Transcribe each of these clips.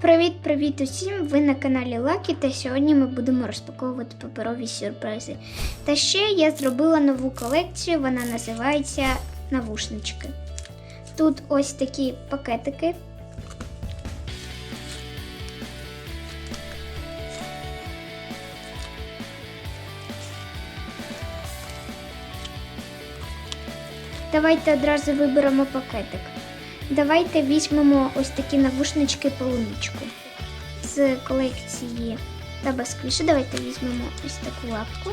Привіт-привіт усім! Ви на каналі Лакі, та сьогодні ми будемо розпаковувати паперові сюрпризи. Та ще я зробила нову колекцію, вона називається Навушнички. Тут ось такі пакетики. Давайте одразу виберемо пакетик. Давайте візьмемо ось такі навушнички полуничку. З колекції Табасквіші. Давайте візьмемо ось таку лапку.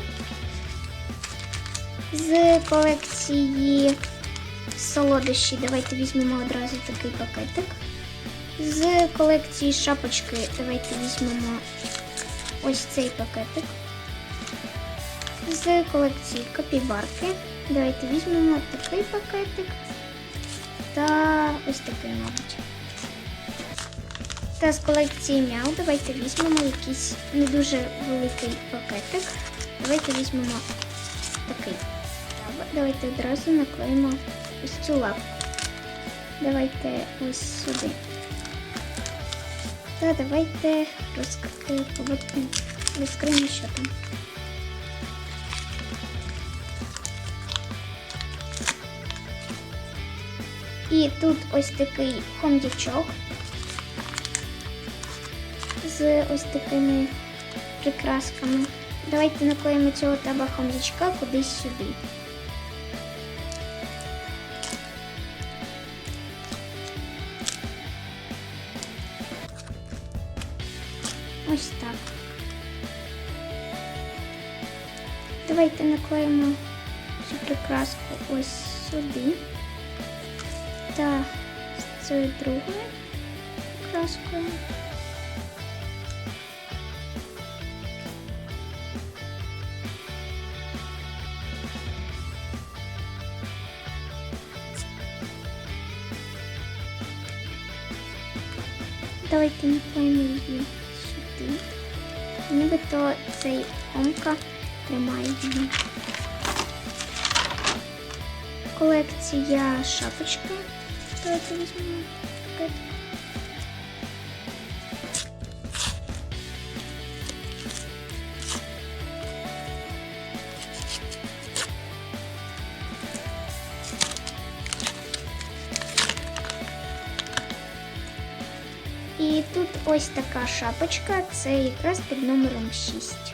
З колекції солодощі. Давайте візьмемо одразу такий пакетик. З колекції шапочки давайте візьмемо ось цей пакетик. З колекції копібарки. Давайте візьмемо такий пакетик та ось такий, мабуть. Та з колекції мяу давайте візьмемо якийсь не дуже великий пакетик. Давайте візьмемо такий. Давайте одразу наклеїмо ось цю лапку. Давайте ось сюди. Та давайте розкриємо, розкриємо, що там. І тут ось такий хом'ячок з ось такими прикрасками. Давайте наклеїмо цього таба хом'ячка кудись сюди. Ось так. Давайте наклеїмо цю прикраску ось сюди та цією другою краскою. Давайте наклеїмо її сюди. Нібито цей омка тримає її. Колекція шапочки. Давайте візьмемо пакет. І тут ось така шапочка, це якраз під номером 6.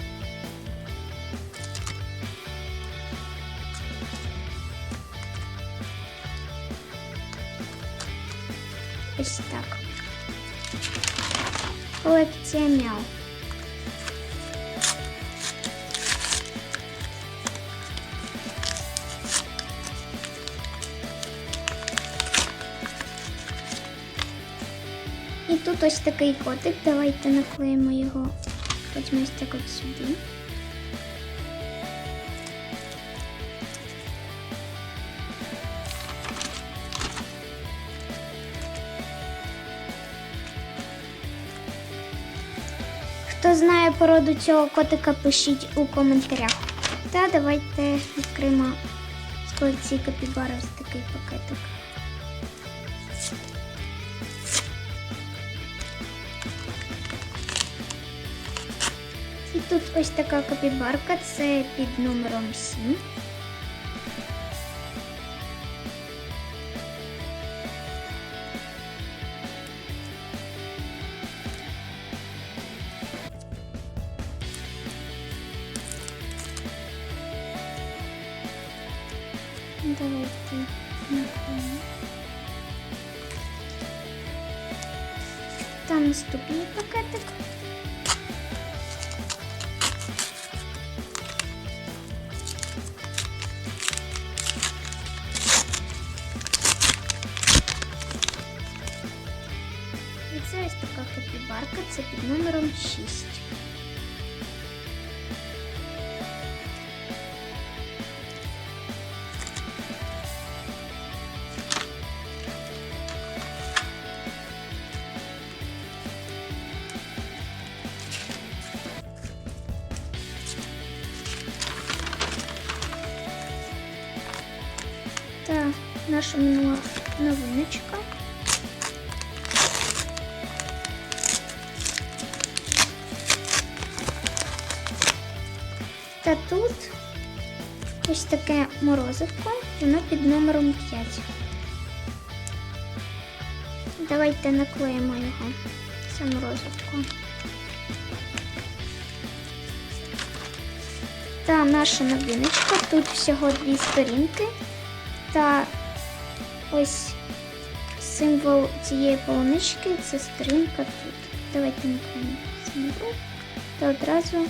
Ось так. Колекція мяу. І тут ось такий котик. Давайте наклеїмо його потім ось так от сюди. Хто знає породу цього котика, пишіть у коментарях. Та давайте відкриємо з колекції капібара ось такий пакетик. І тут ось така капібарка, це під номером 7. Давайте накладемо. Та наступний пакетик. І це ось така під номером 6. Це наша новиночка. Та тут ось таке морозивко, воно під номером 5. Давайте наклеїмо його це морозивко. Та наша новиночка, тут всього дві сторінки. Та ось символ цієї полунички це сторінка тут. Давайте наклеїмо символ. Та одразу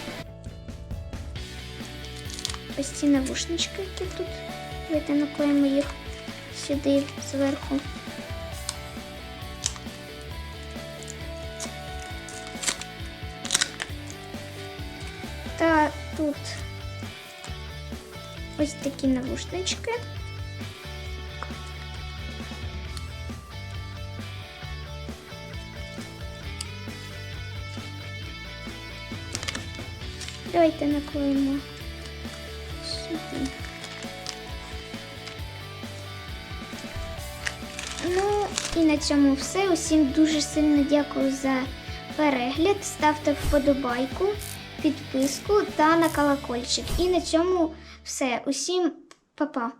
ось ці навушнички, які тут. Давайте наклеїмо їх сюди зверху. Та тут ось такі навушнички. Давайте наклеїмо сюди. Ну і на цьому все. Усім дуже сильно дякую за перегляд. Ставте вподобайку, підписку та на колокольчик. І на цьому все. Усім па-па.